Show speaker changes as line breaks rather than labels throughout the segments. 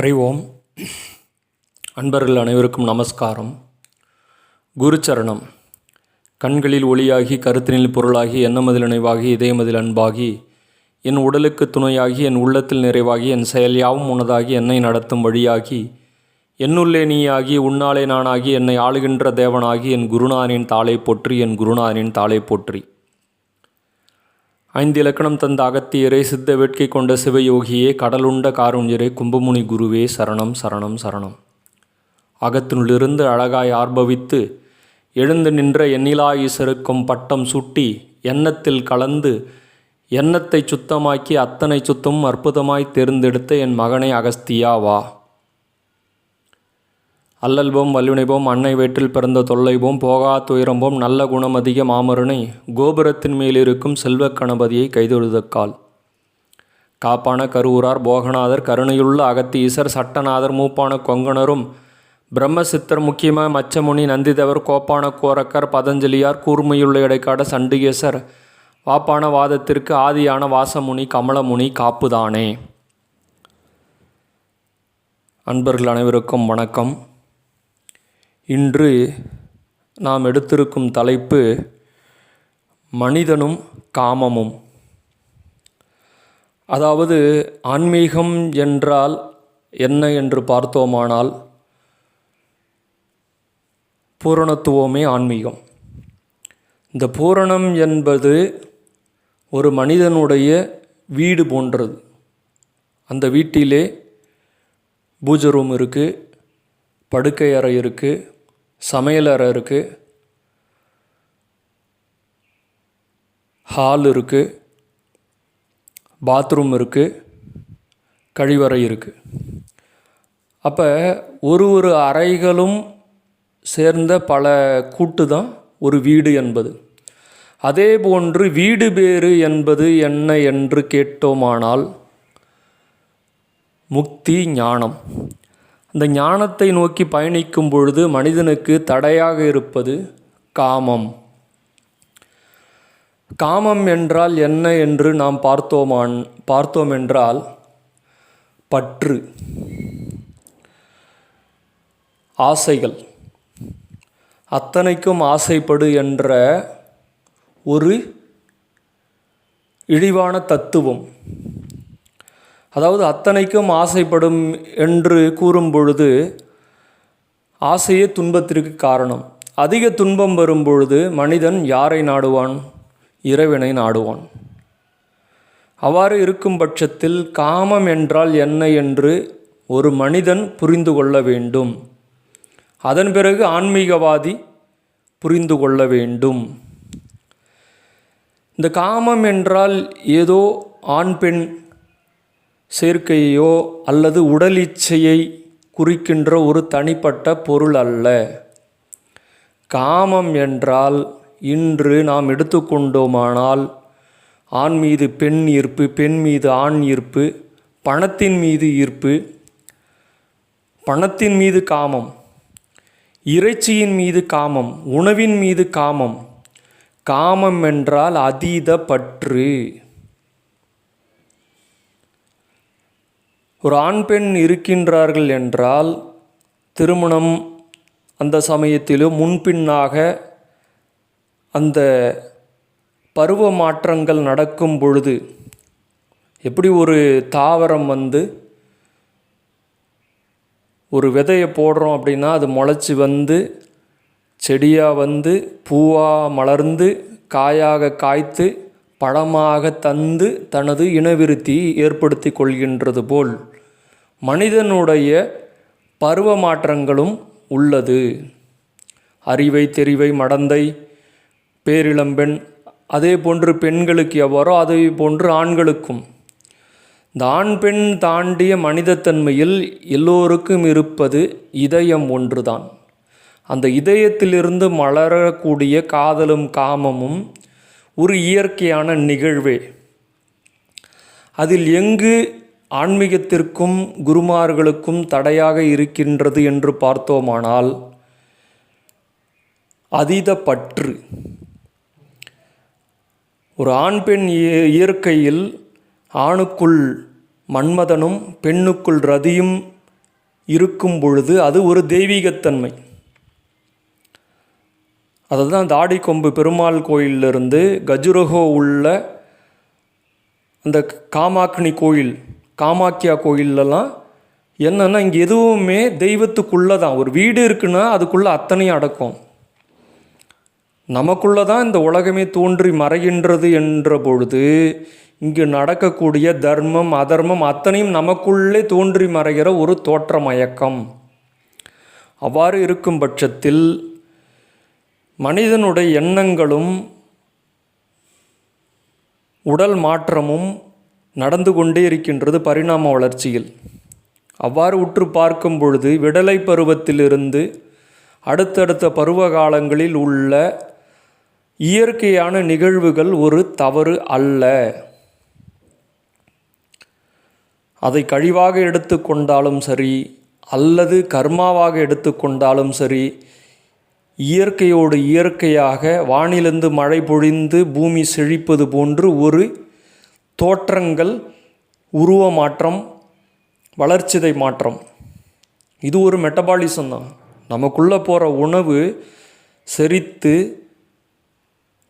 அறிவோம். ஓம் அன்பர்கள் அனைவருக்கும் நமஸ்காரம். குருச்சரணம். கண்களில் ஒளியாகி கருத்தினில் பொருளாகி எண்ணமதில் நினைவாகி இதயமதில் அன்பாகி என் உடலுக்கு துணையாகி என் உள்ளத்தில் நிறைவாகி என் செயல் யாவும் உனதாகி என்னை நடத்தும் வழியாகி என்னுள்ளே நீயாகி உன்னாலே நானாகி என்னை ஆளுகின்ற தேவனாகி என் குருநானின் தாளை போற்றி என் குருநானின் தாளை போற்றி. ஐந்து இலக்கணம் தந்த அகத்தியரை சித்த வேட்கை கொண்ட சிவயோகியே கடலுண்ட காருண்யரே கும்பமுனி குருவே சரணம் சரணம் சரணம். அகத்தினுள்ளிருந்து அழகாய் ஆர்பவித்து எழுந்து நின்ற எண்ணிலா ஈசருக்கும் பட்டம் சுட்டி எண்ணத்தில் கலந்து எண்ணத்தை சுத்தமாக்கி அத்தனை சுத்தமும் அற்புதமாய் தேர்ந்தெடுத்த என் மகனை அகஸ்தியா வா. அல்லல்போம் வல்வினைபோம் அன்னை வேற்றில் பிறந்த தொல்லைபோம் போகா துயரம்போம் நல்ல குணம் அதிக மாமருனை கோபுரத்தின் மேலிருக்கும் செல்வக் கணபதியை கைதொழுதக்கால். காப்பான கருவூரார் போகநாதர் கருணையுள்ள அகத்தீசர் சட்டநாதர் மூப்பான கொங்கணரும் பிரம்மசித்தர் முக்கியமாக மச்சமுனி நந்திதேவர் கோப்பான கோரக்கர் பதஞ்சலியார் கூர்மையுள்ள இடைக்காட சண்டிகேசர் வாப்பான வாதத்திற்கு ஆதியான வாசமுனி கமலமுனி காப்புதானே. அன்பர்கள் அனைவருக்கும் வணக்கம். இன்று நாம் எடுத்திருக்கும் தலைப்பு மனிதனும் காமமும். அதாவது ஆன்மீகம் என்றால் என்ன என்று பார்த்தோமானால் பூரணத்துவமே ஆன்மீகம். இந்த பூரணம் என்பது ஒரு மனிதனுடைய வீடு போன்றது. அந்த வீட்டிலே பூஜை ரூம் இருக்குது படுக்கை அறை இருக்குது சமையல் அறை இருக்குது ஹால் இருக்குது பாத்ரூம் இருக்குது கழிவறை இருக்குது அப்போ ஒரு ஒரு அறைகளும் சேர்ந்த பல கூட்டு தான் ஒரு வீடு என்பது. அதே போன்று வீடு பேறு என்பது என்ன என்று கேட்டோமானால் முக்தி ஞானம். இந்த ஞானத்தை நோக்கி பயணிக்கும் பொழுது மனிதனுக்கு தடையாக இருப்பது காமம். காமம் என்றால் என்ன என்று நாம் பார்த்தோமான் பார்த்தோம் என்றால் பற்று ஆசைகள். அத்தனைக்கும் ஆசைப்படு என்ற ஒரு இழிவான தத்துவம். அதாவது அத்தனைக்கும் ஆசைப்படும் என்று கூறும் பொழுது ஆசையே துன்பத்திற்கு காரணம். அதிக துன்பம் வரும் பொழுது மனிதன் யாரை நாடுவான்? இறைவனை நாடுவான். அவ்வாறு இருக்கும் பட்சத்தில் காமம் என்றால் என்ன என்று ஒரு மனிதன் புரிந்து கொள்ள வேண்டும். அதன் பிறகு ஆன்மீகவாதி புரிந்து கொள்ள வேண்டும். இந்த காமம் என்றால் ஏதோ ஆண் பெண் சேர்க்கையோ அல்லது உடல் இச்சையை குறிக்கின்ற ஒரு தனிப்பட்ட பொருள் அல்ல. காமம் என்றால் இன்று நாம் எடுத்துக்கொண்டோமானால் ஆண் மீது பெண் ஈர்ப்பு பெண் மீது ஆண் ஈர்ப்பு பணத்தின் மீது ஈர்ப்பு பணத்தின் மீது காமம் இறைச்சியின் மீது காமம் உணவின் மீது காமம் காமம் என்றால் அதீத பற்று ஒரு ஆண் பெண் இருக்கின்றார்கள் என்றால் திருமணம் அந்த சமயத்திலும் முன்பின்னாக அந்த பருவ மாற்றங்கள் நடக்கும் பொழுது எப்படி ஒரு தாவரம் வந்து ஒரு விதையை போடுறோம் அப்படின்னா அது முளைச்சி வந்து செடியாக வந்து பூவாக மலர்ந்து காயாக காய்த்து பழமாக தந்து தனது இனவிருத்தி ஏற்படுத்தி கொள்கின்றது போல் மனிதனுடைய பருவ மாற்றங்களும் உள்ளது. அறிவை தெரிவை மடந்தை பேரிளம்பெண் அதே போன்று பெண்களுக்கு எவ்வாறோ அதே போன்று ஆண்களுக்கும். இந்த ஆண் பெண் தாண்டிய மனிதத்தன்மையில் எல்லோருக்கும் இருப்பது இதயம் ஒன்றுதான். அந்த இதயத்திலிருந்து மலரக்கூடிய காதலும் காமமும் ஒரு இயற்கையான நிகழ்வே. அதில் எங்கு ஆன்மீகத்திற்கும் குருமார்களுக்கும் தடையாக இருக்கின்றது என்று பார்த்தோமானால் அதீத பற்று ஒரு ஆண் பெண் இயற்கையில் ஆணுக்குள் மன்மதனும் பெண்ணுக்குள் ரதியும் இருக்கும் பொழுது அது ஒரு தெய்வீகத்தன்மை. அதுதான் அந்த ஆடிக்கொம்பு பெருமாள் கோயிலிருந்து கஜுரகோ உள்ள அந்த காமாக்னி கோயில் காமாக்கியா கோயிலெலாம் என்னென்னா இங்கே எதுவுமே தெய்வத்துக்குள்ளே தான் ஒரு வீடு இருக்குன்னா அதுக்குள்ளே அத்தனையும் அடக்கும். நமக்குள்ளே தான் இந்த உலகமே தோன்றி மறைகின்றது என்ற பொழுது இங்கு நடக்கக்கூடிய தர்மம் அதர்மம் அத்தனையும் நமக்குள்ளே தோன்றி மறைகிற ஒரு தோற்ற மயக்கம் அவ்வாறு இருக்கும் பட்சத்தில் மனிதனுடைய எண்ணங்களும் உடல் மாற்றமும் நடந்து கொண்டே இருக்கின்றது பரிணாம வளர்ச்சியில். அவ்வாறு உற்று பார்க்கும் பொழுது விடலை பருவத்திலிருந்து அடுத்தடுத்த பருவ காலங்களில் உள்ள இயற்கையான நிகழ்வுகள் ஒரு தவறு அல்ல. அதை கழிவாக எடுத்துக்கொண்டாலும் சரி அல்லது கர்மாவாக எடுத்துக்கொண்டாலும் சரி இயற்கையோடு இயற்கையாக வானிலிருந்து மழை பொழிந்து பூமி செழிப்பது போன்று ஒரு தோற்றங்கள் உருவ மாற்றம் வளர்ச்சிதை மாற்றம். இது ஒரு மெட்டபாலிசம் தான். நமக்குள்ளே போகிற உணவு செரித்து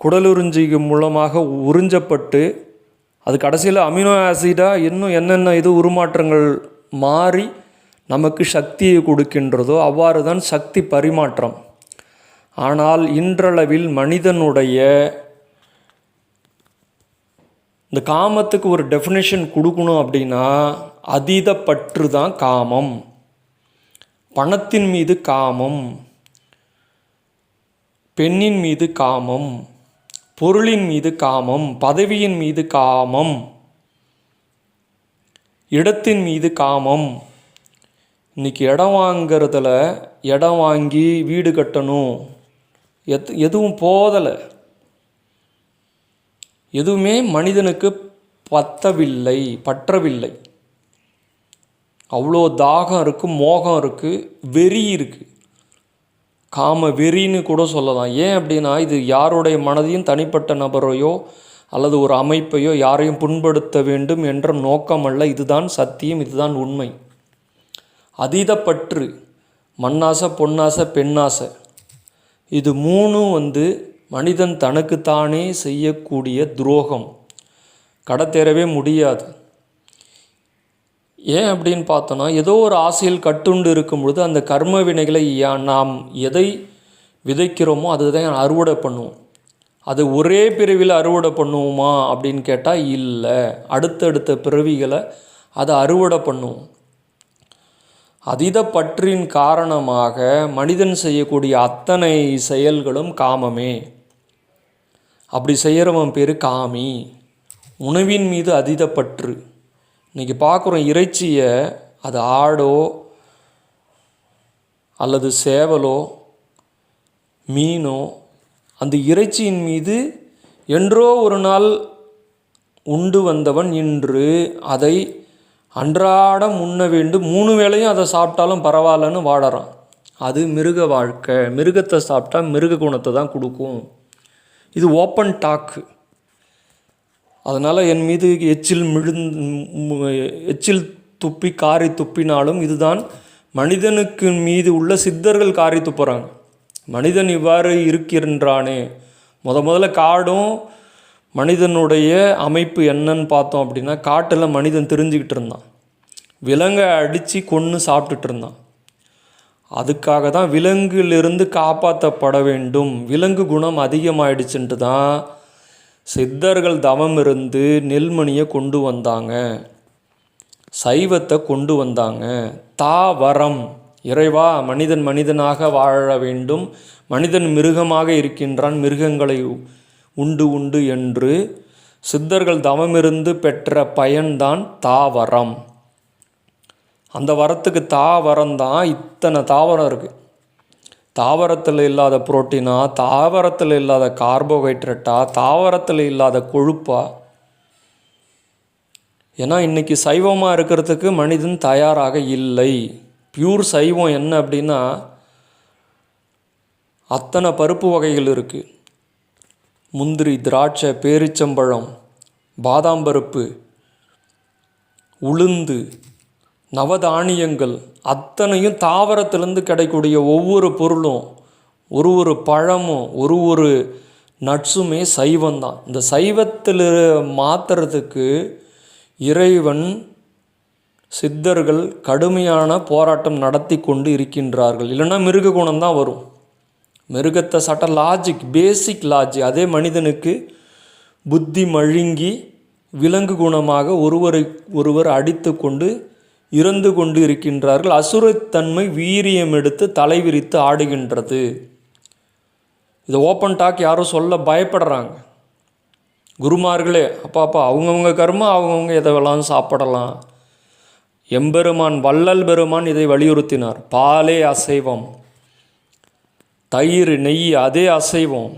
குடலுறிஞ்சிக்கு மூலமாக உறிஞ்சப்பட்டு அது கடைசியில் அமினோ ஆசிடாக இன்னும் என்னென்ன இது உருமாற்றங்கள் மாறி நமக்கு சக்தியை கொடுக்கின்றதோ அவ்வாறு தான் சக்தி பரிமாற்றம். ஆனால் இன்றளவில் மனிதனுடைய இந்த காமத்துக்கு ஒரு டெஃபினேஷன் கொடுக்கணும் அப்படின்னா அதீத பற்று தான் காமம். பணத்தின் மீது காமம். பெண்ணின் மீது காமம். பொருளின் மீது காமம். பதவியின் மீது காமம். இடத்தின் மீது காமம். இன்றைக்கி இடம் வாங்கிறதுல இடம் வாங்கி வீடு கட்டணும். எத் எதுவும் போதலை. எதுவுமே மனிதனுக்கு பத்தவில்லை பற்றவில்லை. அவ்வளோ தாகம் இருக்குது மோகம் இருக்குது வெறி இருக்குது காம வெறின்னு கூட சொல்லலாம். ஏன் அப்படின்னா இது யாருடைய மனதையும் தனிப்பட்ட நபரையோ அல்லது ஒரு அமைப்பையோ யாரையும் புண்படுத்த வேண்டும் என்ற நோக்கமல்ல இதுதான் சத்தியம் இதுதான் உண்மை. அதீத பற்று மண்ணாசை பொன்னாசை பெண்ணாசை. இது மூணும் வந்து மனிதன் தனக்குத்தானே செய்யக்கூடிய துரோகம். கடத்தேறவே முடியாது. ஏன் அப்படின்னு பார்த்தோன்னா ஏதோ ஒரு ஆசையில் கட்டுண்டு இருக்கும் பொழுது அந்த கர்ம வினைகளை நாம் எதை விதைக்கிறோமோ அதுதான் அறுவடை பண்ணுவோம். அது ஒரே பிறவியில் அறுவடை பண்ணுவோமா அப்படின்னு கேட்டால் இல்லை. அடுத்தடுத்த பிறவிகளை அதை அறுவடை பண்ணுவோம். அதீத பற்றின் காரணமாக மனிதன் செய்யக்கூடிய அத்தனை செயல்களும் காமமே. அப்படி செய்கிறவன் பேர் காமி. உணவின் மீது அதீத பற்று இன்றைக்கி பார்க்குறோம் இறைச்சியை அது ஆடோ அல்லது சேவலோ மீனோ அந்த இறைச்சியின் மீது என்றோ ஒரு நாள் உண்டு வந்தவன் இன்று அதை அன்றாடம் உண்ண வேண்டும். மூணு வேளையும் அதை சாப்பிட்டாலும் பரவாயில்லன்னு வாழறான் அது மிருக வாழ்க்கை. மிருகத்தை சாப்பிட்டா மிருக குணத்தை தான் கொடுக்கும். இது ஓப்பன் டாக்கு அதனால் என் மீது எச்சில் மிழுந் எச்சில் துப்பி காரி துப்பினாலும் இதுதான் மனிதனுக்கு மீது உள்ள சித்தர்கள் காரி துப்புறாங்க. மனிதன் இவ்வாறு இருக்கின்றானே முத முதல்ல காடும் மனிதனுடைய அமைப்பு என்னன்னு பார்த்தோம் அப்படின்னா காட்டில் மனிதன் தெரிஞ்சுக்கிட்டு இருந்தான். விலங்கை அடித்து கொன்று சாப்பிட்டுட்டு இருந்தான். அதுக்காக தான் விலங்கிலிருந்து காப்பாற்றப்பட வேண்டும். விலங்கு குணம் அதிகமாயிடுச்சுன்ட்டு தான் சித்தர்கள் தவம் இருந்து நெல்மணியை கொண்டு வந்தாங்க. சைவத்தை கொண்டு வந்தாங்க. தாவரம். இறைவா மனிதன் மனிதனாக வாழ வேண்டும். மனிதன் மிருகமாக இருக்கின்றான். மிருகங்களை உண்டு உண்டு என்று சித்தர்கள் தவமிருந்து பெற்ற பயன்தான் தாவரம். அந்த வரத்துக்கு தாவரம் தான் இத்தனை தாவரம் இருக்குது தாவரத்தில் இல்லாத புரோட்டீனா தாவரத்தில் இல்லாத கார்போஹைட்ரேட்டா தாவரத்தில் இல்லாத கொழுப்பா? ஏன்னா இன்றைக்கி சைவமாக இருக்கிறதுக்கு மனிதன் தயாராக இல்லை. பியூர் சைவம் என்ன அப்படின்னா அத்தனை பருப்பு வகைகள் இருக்குது முந்திரி திராட்சை பேரிச்சம்பழம் பாதாம் பருப்பு உளுந்து நவதானியங்கள் அத்தனையும் தாவரத்திலேருந்து கிடைக்கக்கூடிய ஒவ்வொரு பொருளும் ஒரு ஒரு பழமும் ஒரு ஒரு நட்ஸுமே சைவம்தான். இந்த சைவத்தில் மாற்றுறதுக்கு இறைவன் சித்தர்கள் கடுமையான போராட்டம் நடத்தி கொண்டு இருக்கின்றார்கள். இல்லைன்னா மிருக குணம்தான் வரும். மிருகத்தை சட்ட லாஜிக் பேசிக் லாஜிக் அதே மனிதனுக்கு புத்தி மழுங்கி விலங்கு குணமாக ஒருவரை ஒருவர் அடித்து கொண்டு இறந்து கொண்டு இருக்கின்றார்கள். அசுரத்தன்மை வீரியம் எடுத்து தலை விரித்து ஆடுகின்றது. இது ஓப்பன் டாக் யாரும் சொல்ல பயப்படுறாங்க. குருமார்களே அப்பா அப்பா அவங்கவுங்க கர்மம் அவங்கவுங்க எதை வேணாலும் சாப்பிடலாம். எம்பெருமான் வள்ளல் பெருமான் இதை வலியுறுத்தினார். பாலே அசைவம். தயிர் நெய் அதே அசைவம்.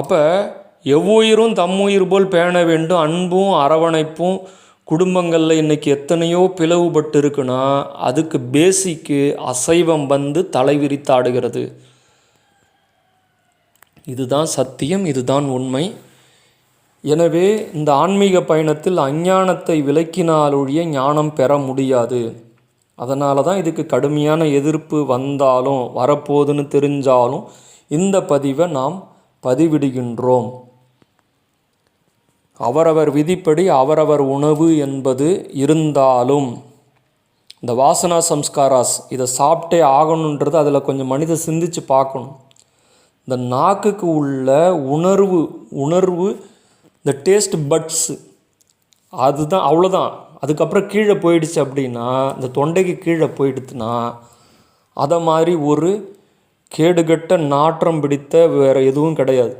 அப்போ எவ்வுயிரும் தம்முயிர் போல் பேண வேண்டும். அன்பும் அரவணைப்பும் குடும்பங்களில் இன்றைக்கி எத்தனையோ பிளவுபட்டு இருக்குன்னா அதுக்கு பேசிக்கு அசைவம் வந்து தலைவிரித்தாடுகிறது. இதுதான் சத்தியம் இதுதான் உண்மை. எனவே இந்த ஆன்மீக பயணத்தில் அஞ்ஞானத்தை விலக்கினாலொழிய ஞானம் பெற முடியாது. அதனால தான் இதுக்கு கடுமையான எதிர்ப்பு வந்தாலும் வரப்போகுதுன்னு தெரிஞ்சாலும் இந்த பதிவை நாம் பதிவிடுகின்றோம். அவரவர் விதிப்படி அவரவர் உணவு என்பது இருந்தாலும் இந்த வாசனா சம்ஸ்காராஸ் இதை சாப்பிட்டே ஆகணுன்றது அதில் கொஞ்சம் மனித சிந்திச்சு பார்க்கணும். இந்த நாக்குக்கு உள்ள உணர்வு உணர்வு இந்த டேஸ்ட் பட்ஸு அதுதான் அவ்வளோதான் அதுக்கப்புறம் கீழே போயிடுச்சு அப்படின்னா இந்த தொண்டைக்கு கீழே போயிடுச்சுன்னா அதை மாதிரி ஒரு கேடுகட்ட நாற்றம் பிடித்த வேறு எதுவும் கிடையாது.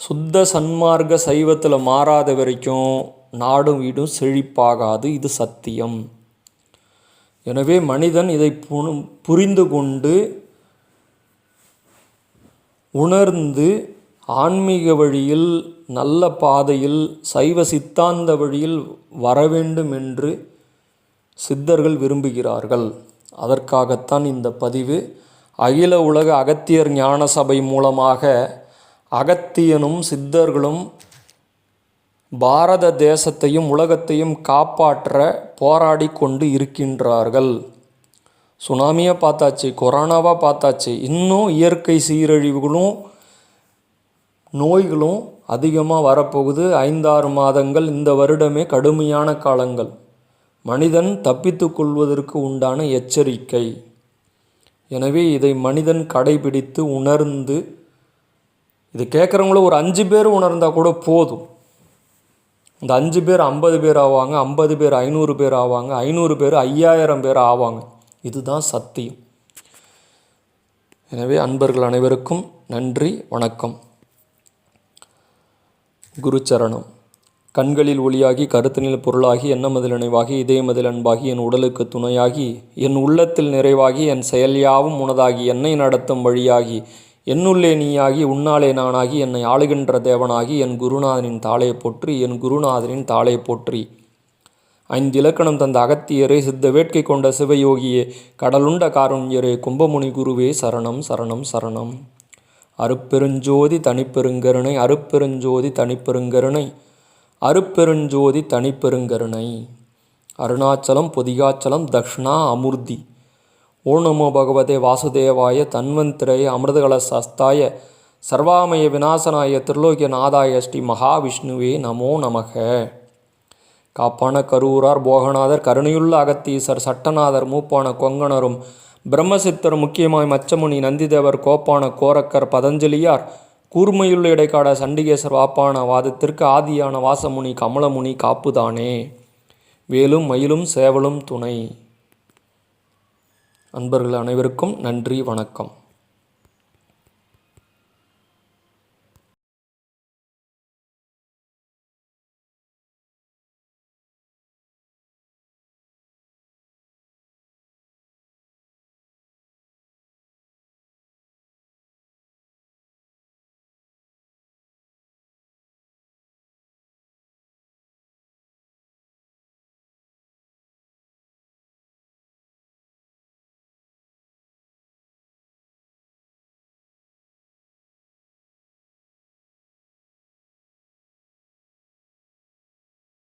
சுத்த சன்மார்க்க சைவத்தில் மாறாத வரைக்கும் நாடும் வீடும் செழிப்பாகாது இது சத்தியம். எனவே மனிதன் இதை புரிந்து கொண்டு உணர்ந்து ஆன்மீக வழியில் நல்ல பாதையில் சைவ சித்தாந்த வழியில் வர வேண்டும் என்று சித்தர்கள் விரும்புகிறார்கள். அதற்காகத்தான் இந்த பதிவு. அகில உலக அகத்தியர் ஞான சபை மூலமாக அகத்தியனும் சித்தர்களும் பாரத தேசத்தையும் உலகத்தையும் காப்பாற்ற போராடி கொண்டு இருக்கின்றார்கள். சுனாமியை பார்த்தாச்சு கொரோனாவாக பார்த்தாச்சு. இன்னும் இயற்கை சீரழிவுகளும் நோய்களும் அதிகமாக வரப்போகுது. ஐந்தாறு மாதங்கள் இந்த வருடமே கடுமையான காலங்கள். மனிதன் தப்பித்து கொள்வதற்கு உண்டான எச்சரிக்கை. எனவே இதை மனிதன் கடைபிடித்து உணர்ந்து இது கேட்குறவங்களும் ஒரு அஞ்சு பேர் உணர்ந்தால் கூட போதும். இந்த அஞ்சு பேர் ஐம்பது பேர் ஆவாங்க ஐம்பது பேர் ஐநூறு பேர் ஆவாங்க ஐநூறு பேர் ஐயாயிரம் பேர் ஆவாங்க. இதுதான் சத்தியம். எனவே அன்பர்கள் அனைவருக்கும் நன்றி வணக்கம். குருச்சரணம். கண்களில் ஒளியாகி கருத்தினில் பொருளாகி எண்ணமதில் நினைவாகி இதயமதில் அன்பாகி என் உடலுக்கு துணையாகி என் உள்ளத்தில் நிறைவாகி என் செயல்யாவும் உனதாகி என்னை நடத்தும் வழியாகி என்னுள்ளே நீயாகி உன்னாலே நானாகி என்னை ஆளுகின்ற தேவனாகி என் குருநாதனின் தாளை போற்றி என் குருநாதனின் தாளை போற்றி. ஐந்து இலக்கணம் தந்த அகத்தியரே சித்த வேட்கை கொண்ட சிவயோகியே கடலுண்ட காருண்யரே கும்பமுனி குருவே சரணம் சரணம் சரணம். அருப்பெருஞ்சோதி தனிப்பெருங்கருணை அருப்பெருஞ்சோதி தனிப்பெருங்கருணை அருப்பெருஞ்சோதி தனிப்பெருங்கருணை. அருணாச்சலம் பொதிகாச்சலம் தக்ஷணா அமுர்தி ஓ நமோ பகவதே வாசுதேவாய தன்வந்திரய அமிர்தகலசாஸ்தாய சர்வாமய விநாசனாய திருலோக்கிய நாதாய ஸ்ரீ மகாவிஷ்ணுவே நமோ நமக. காப்பான கரூரார் போகநாதர் கருணையுள்ள அகத்தீசர் சட்டநாதர் மூப்பான கொங்கணரும் பிரம்மசித்தர் முக்கியமாய் மச்சமுனி நந்திதேவர் கோப்பான கோரக்கர் பதஞ்சலியார் கூர்மையுள்ள இடைக்காட சண்டிகேசர் வாப்பான வாதத்திற்கு ஆதியான வாசமுனி கமலமுனி காப்புதானே. வேலும் மயிலும் சேவலும் துணை. அன்பர்கள் அனைவருக்கும் நன்றி வணக்கம்.